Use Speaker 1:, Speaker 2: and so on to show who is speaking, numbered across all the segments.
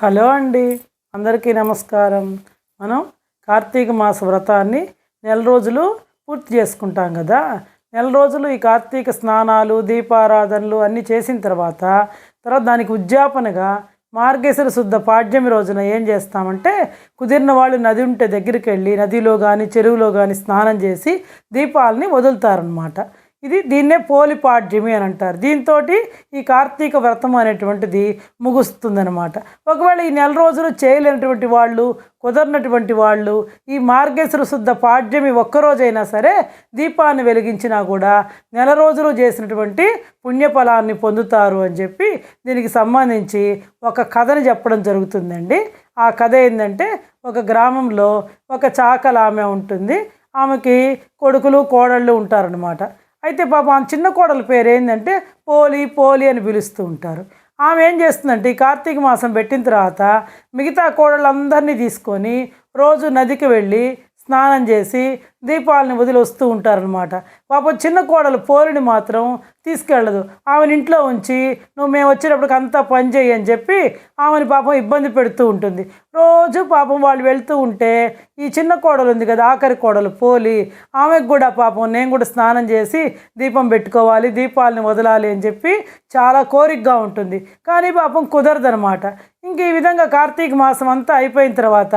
Speaker 1: Hello అండి అందరికీ నమస్కారం. మనం కార్తీక మాస వ్రతాన్ని నెల రోజులు పూర్తి చేసుకుంటాం కదా. నెల రోజులు ఈ కార్తీక స్నానాలు దీపారాధనలు అన్నీ చేసిన తర్వాత తర్వాత దానికి ఉద్యాపనగా మార్గేశ్వర శుద్ధ పాడ్యమి రోజున ఏం చేస్తామంటే కుదిరిన వాళ్ళు నది ఉంటే దగ్గరికి వెళ్ళి నదిలో కానీ చెరువులో కానీ స్నానం చేసి దీపాలని వదులుతారనమాట ఇది దీన్నే పోలిపాడ్యమి అని అంటారు. దీంతో ఈ కార్తీక వ్రతం అనేటువంటిది ముగుస్తుందనమాట ఒకవేళ ఈ నెల రోజులు చేయలేనటువంటి వాళ్ళు కుదరనటువంటి వాళ్ళు ఈ మార్గేశ్వర శుద్ధ పాడ్యమి ఒక్కరోజైనా సరే దీపాన్ని వెలిగించినా కూడా నెల రోజులు చేసినటువంటి పుణ్యఫలాన్ని పొందుతారు అని చెప్పి దీనికి సంబంధించి ఒక కథని చెప్పడం జరుగుతుందండి. ఆ కథ ఏంటంటే ఒక గ్రామంలో ఒక చాకల ఆమె ఉంటుంది. ఆమెకి కొడుకులు కోడళ్ళు ఉంటారనమాట అయితే పాపం ఆమె చిన్న కోడల పేరు ఏంటంటే పోలి పోలి అని పిలుస్తూ ఉంటారు. ఆమె ఏం చేస్తుందంటే ఈ కార్తీక మాసం పెట్టిన తర్వాత మిగతా కోడళ్ళందరినీ తీసుకొని రోజు నదికి వెళ్ళి స్నానం చేసి దీపాలని వదిలి వస్తూ ఉంటారనమాట పాపం చిన్న కోడలు పోలిని మాత్రం తీసుకెళ్ళదు. ఆమెను ఇంట్లో ఉంచి నువ్వు మేము వచ్చేటప్పటికి అంతా పని చేయి అని చెప్పి ఆమెని పాపం ఇబ్బంది పెడుతూ ఉంటుంది. రోజు పాపం వాళ్ళు వెళ్తూ ఉంటే ఈ చిన్న కోడలు ఉంది కదా ఆఖరి కోడలు పోలి ఆమెకు కూడా పాపం నేను కూడా స్నానం చేసి దీపం పెట్టుకోవాలి దీపాలని వదలాలి అని చెప్పి చాలా కోరికగా ఉంటుంది. కానీ పాపం కుదరదనమాట ఇంక ఈ విధంగా కార్తీక మాసం అంతా అయిపోయిన తర్వాత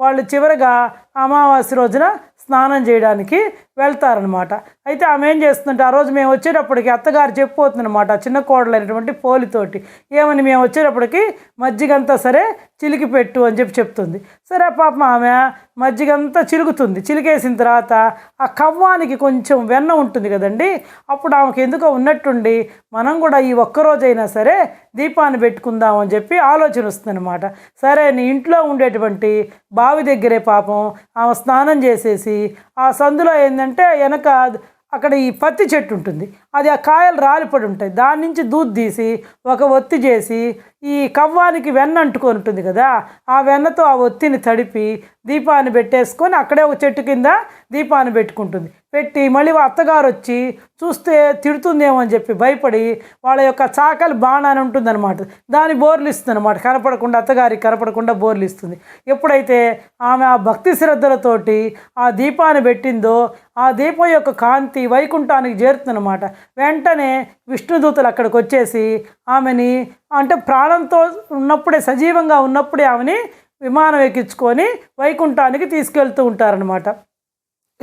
Speaker 1: వాళ్ళు చివరగా అమావాస్య రోజున స్నానం చేయడానికి వెళ్తారనమాట అయితే ఆమె ఏం చేస్తుందంటే ఆ రోజు మేము వచ్చేటప్పటికి అత్తగారు చెప్పిపోతుందన్నమాట చిన్న కోడలైనటువంటి పోలితోటి. ఏమని మేము వచ్చేటప్పటికి మజ్జిగంతా సరే చిలికి పెట్టు అని చెప్పి చెప్తుంది. సరే పాపం ఆమె మజ్జిగంతా చిలుకుతుంది. చిలికేసిన తర్వాత ఆ కవ్వానికి కొంచెం వెన్న ఉంటుంది కదండి అప్పుడు ఆమెకి ఎందుకో ఉన్నట్టుండి మనం కూడా ఈ ఒక్కరోజైనా సరే దీపాన్ని పెట్టుకుందాం అని చెప్పి ఆలోచన వస్తుందన్నమాట. సరే నీ ఇంట్లో ఉండేటువంటి బావి దగ్గరే పాపం ఆమె స్నానం చేసేసి ఆ సందులో ఏంటంటే వెనక అక్కడ ఈ పత్తి చెట్టు ఉంటుంది. అది ఆ కాయలు రాలిపడి ఉంటాయి. దాని నుంచి దూద్ తీసి ఒక ఒత్తి చేసి ఈ కవ్వానికి వెన్న అంటుకొని ఉంటుంది కదా ఆ వెన్నతో ఆ ఒత్తిని తడిపి దీపాన్ని పెట్టేసుకొని అక్కడే ఒక చెట్టు కింద దీపాన్ని పెట్టుకుంటుంది. పెట్టి మళ్ళీ వాళ్ళ అత్తగారు వచ్చి చూస్తే తిడుతుందేమో అని చెప్పి భయపడి వాళ్ళ యొక్క చాకలి బాణాన్ని ఉంటుందన్నమాట. దాని బోర్లు ఇస్తుంది అనమాట కనపడకుండా అత్తగారికి కనపడకుండా బోర్లు ఇస్తుంది ఎప్పుడైతే ఆమె ఆ భక్తి శ్రద్ధలతోటి ఆ దీపాన్ని పెట్టిందో ఆ దీపం యొక్క కాంతి వైకుంఠానికి చేరుతుందన్నమాట. వెంటనే విష్ణుదూతలు అక్కడికి వచ్చేసి ఆమెని అంటే ప్రాణంతో ఉన్నప్పుడే సజీవంగా ఉన్నప్పుడే ఆమెని విమానం ఎక్కించుకొని వైకుంఠానికి తీసుకెళ్తూ ఉంటారనమాట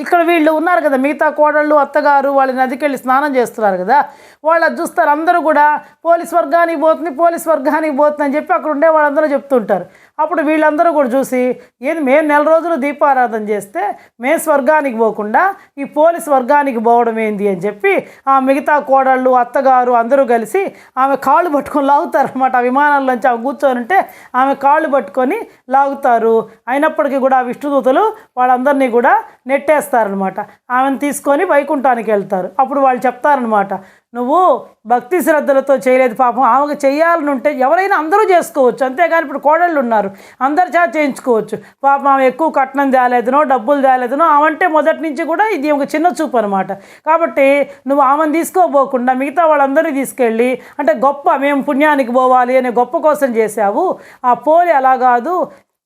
Speaker 1: ఇక్కడ వీళ్ళు ఉన్నారు కదా మిగతా కోడళ్ళు అత్తగారు వాళ్ళ నదికి వెళ్ళి స్నానం చేస్తున్నారు కదా వాళ్ళు చూస్తారు అందరూ కూడా పోలీస్ వర్గానికి పోతుంది పోలీస్ వర్గానికి పోతుంది అని చెప్పి అక్కడ ఉండే వాళ్ళందరూ చెప్తుంటారు. అప్పుడు వీళ్ళందరూ కూడా చూసి ఏది మేము నెల రోజులు దీపారాధన చేస్తే మేము స్వర్గానికి పోకుండా ఈ పోలీస్ వర్గానికి పోవడం ఏంది అని చెప్పి ఆ మిగతా కోడళ్ళు అత్తగారు అందరూ కలిసి ఆమె కాళ్ళు పట్టుకొని లాగుతారనమాట ఆ విమానంలోంచి ఆమె కూర్చొని ఉంటే ఆమె కాళ్ళు పట్టుకొని లాగుతారు. అయినప్పటికీ కూడా ఆ విష్ణుదూతలు వాళ్ళందరినీ కూడా నెట్టేస్తారనమాట ఆమెను తీసుకొని వైకుంఠానికి వెళ్తారు. అప్పుడు వాళ్ళు చెప్తారనమాట నువ్వు భక్తి శ్రద్ధలతో చేయలేదు పాపం. ఆమెకు చేయాలని ఉంటే ఎవరైనా అందరూ చేసుకోవచ్చు. అంతేగాని ఇప్పుడు కోడళ్ళు ఉన్నారు. అందరు చేత చేయించుకోవచ్చు. పాపం ఆమె ఎక్కువ కట్నం తేలేదునో డబ్బులు తేలేదునో ఆమంటే మొదటి నుంచి కూడా ఇది ఒక చిన్న చూపు అనమాట కాబట్టి నువ్వు ఆమెను తీసుకోబోకుండా మిగతా వాళ్ళందరినీ తీసుకెళ్ళి అంటే గొప్ప మేము పుణ్యానికి పోవాలి అనే గొప్ప కోసం చేశావు. ఆ పోలి అలా కాదు.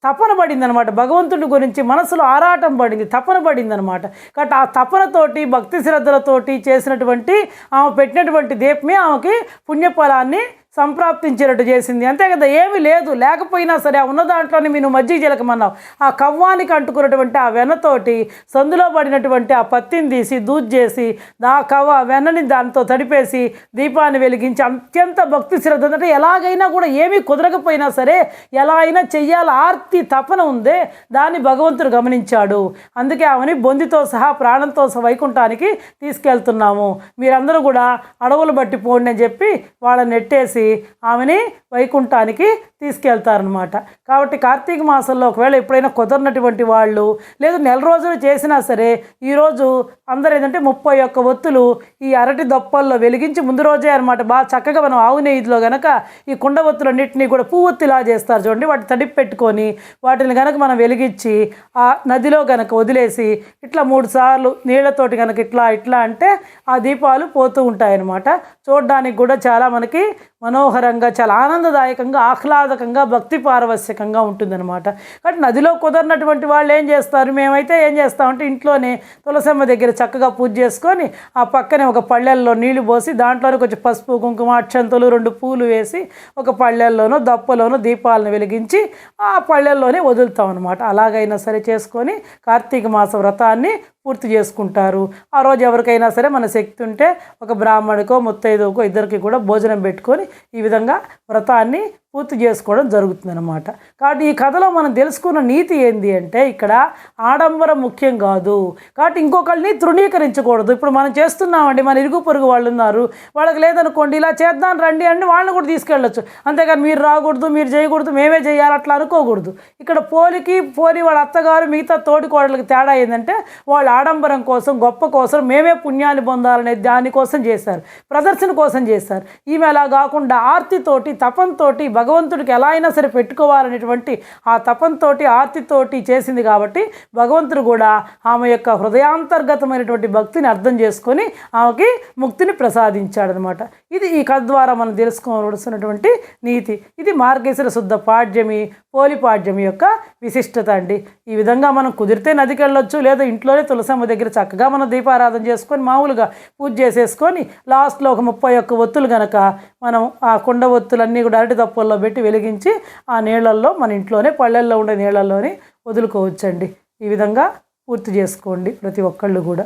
Speaker 1: తపన పడిందనమాట. భగవంతుడి గురించి మనసులో ఆరాటం పడింది తపన పడిందనమాట. కాబట్టి ఆ తపనతోటి భక్తి శ్రద్ధలతోటి చేసినటువంటి ఆమె పెట్టినటువంటి దీపమే ఆమెకి పుణ్యఫలాన్ని సంప్రాప్తించినట్టు చేసింది. అంతే కదా ఏమీ లేదు. లేకపోయినా సరే ఆ ఉన్న దాంట్లోనే మీరు మజ్జిగ జీలకమన్నావు ఆ కవ్వానికి అంటుకున్నటువంటి ఆ వెన్నతోటి సందులో పడినటువంటి ఆ పత్తిని తీసి దూజ్ చేసి ఆ కవ్వ వెన్నని దాంతో తడిపేసి దీపాన్ని వెలిగించి అత్యంత భక్తి శ్రద్ధ అంటే ఎలాగైనా కూడా ఏమీ కుదరకపోయినా సరే ఎలా అయినా చెయ్యాలి ఆర్తి తపన ఉందే దాన్ని భగవంతుడు గమనించాడు. అందుకే ఆమెని బొందితో సహా ప్రాణంతో సహా వైకుంఠానికి తీసుకెళ్తున్నాము. మీరందరూ కూడా అడవులు బట్టి పోండి అని చెప్పి వాళ్ళని నెట్టేసి ఆమెని వైకుంఠానికి తీసుకెళ్తారనమాట కాబట్టి కార్తీక మాసంలో ఒకవేళ ఎప్పుడైనా కుదరనటువంటి వాళ్ళు లేదు నెల రోజులు చేసినా సరే ఈరోజు అందరూ ఏంటంటే ముప్పై ఒక్క ఒత్తులు ఈ అరటి దొప్పల్లో వెలిగించి ముందు రోజే అనమాట బాగా చక్కగా మనం ఆవు నెయ్యిలో గనక ఈ కుండ ఒత్తులన్నింటినీ కూడా పువ్వొత్తిలా చేస్తారు చూడండి. వాటి తడిపి పెట్టుకొని వాటిని గనక మనం వెలిగించి ఆ నదిలో గనక వదిలేసి ఇట్లా మూడు సార్లు నీళ్ళతోటి కనుక ఇట్లా ఇట్లా అంటే ఆ దీపాలు పోతూ ఉంటాయన్నమాట. చూడడానికి కూడా చాలా మనకి మన మనోహరంగా చాలా ఆనందదాయకంగా ఆహ్లాదకంగా భక్తి పారవశ్యకంగా ఉంటుందన్నమాట. కాబట్టి నదిలో కుదరినటువంటి వాళ్ళు ఏం చేస్తారు? మేమైతే ఏం చేస్తామంటే ఇంట్లోనే తులసమ్మ దగ్గర చక్కగా పూజ చేసుకొని ఆ పక్కనే ఒక పళ్ళెల్లో నీళ్ళు పోసి దాంట్లోనే కొంచెం పసుపు కుంకుమ అక్షంతలు రెండు పూలు వేసి ఒక పళ్ళెల్లోనో దప్పలోనో దీపాలను వెలిగించి ఆ పళ్ళెల్లోనే వదులుతాం అనమాట అలాగైనా సరే చేసుకొని కార్తీక మాస వ్రతాన్ని పూర్తి చేసుకుంటారు. ఆ రోజు ఎవరికైనా సరే మన శక్తి ఉంటే ఒక బ్రాహ్మణికో ముత్తైదుకో ఇద్దరికి కూడా భోజనం పెట్టుకొని ఈ విధంగా వ్రతాన్ని పూర్తి చేసుకోవడం జరుగుతుందన్నమాట. కాబట్టి ఈ కథలో మనం తెలుసుకున్న నీతి ఏంది అంటే ఇక్కడ ఆడంబరం ముఖ్యం కాదు. కాబట్టి ఇంకొకరిని తృణీకరించకూడదు. ఇప్పుడు మనం చేస్తున్నామండి మన ఇరుగు పొరుగు వాళ్ళు ఉన్నారు. వాళ్ళకి లేదనుకోండి ఇలా చేద్దాం రండి అని వాళ్ళని కూడా తీసుకెళ్ళొచ్చు. అంతేగాని మీరు రాకూడదు మీరు చేయకూడదు మేమే చేయాలి అట్లా అనుకోకూడదు. ఇక్కడ పోలికి పోలి వాళ్ళ అత్తగారు మిగతా తోడికోడలకి తేడా ఏంటంటే వాళ్ళు ఆడంబరం కోసం గొప్ప కోసం మేమే పుణ్యాన్ని పొందాలనే దానికోసం చేశారు. ప్రదర్శన కోసం చేశారు. ఈమె అలా కాకుండా ఆర్తితోటి తపంతోటి భగవంతుడికి ఎలా అయినా సరే పెట్టుకోవాలనేటువంటి ఆ తపంతోటి ఆర్తితోటి చేసింది కాబట్టి భగవంతుడు కూడా ఆమె యొక్క హృదయాంతర్గతమైనటువంటి భక్తిని అర్థం చేసుకొని ఆమెకి ముక్తిని ప్రసాదించాడనమాట. ఇది ఈ కథ ద్వారా మనం తెలుసుకోవలసినటువంటి నీతి. ఇది మార్గేశ్వర శుద్ధ పాడ్యమి పోలి పాడ్యమి యొక్క విశిష్టత అండి. ఈ విధంగా మనం కుదిరితే నదికి వెళ్ళొచ్చు లేదా ఇంట్లోనే తులసమ్మ దగ్గర చక్కగా మనం దీపారాధన చేసుకొని మామూలుగా పూజ చేసేసుకొని లాస్ట్లో ఒక ముప్పై ఒక్క ఒత్తులు గనక మనం ఆ కుండ ఒత్తులన్నీ కూడా అరటి తప్పుల్లో పెట్టి వెలిగించి ఆ నీళ్ళల్లో మన ఇంట్లోనే పళ్ళల్లో ఉండే నీళ్ళల్లోనే వదులుకోవచ్చండి. ఈ విధంగా పూర్తి చేసుకోండి ప్రతి ఒక్కళ్ళు కూడా.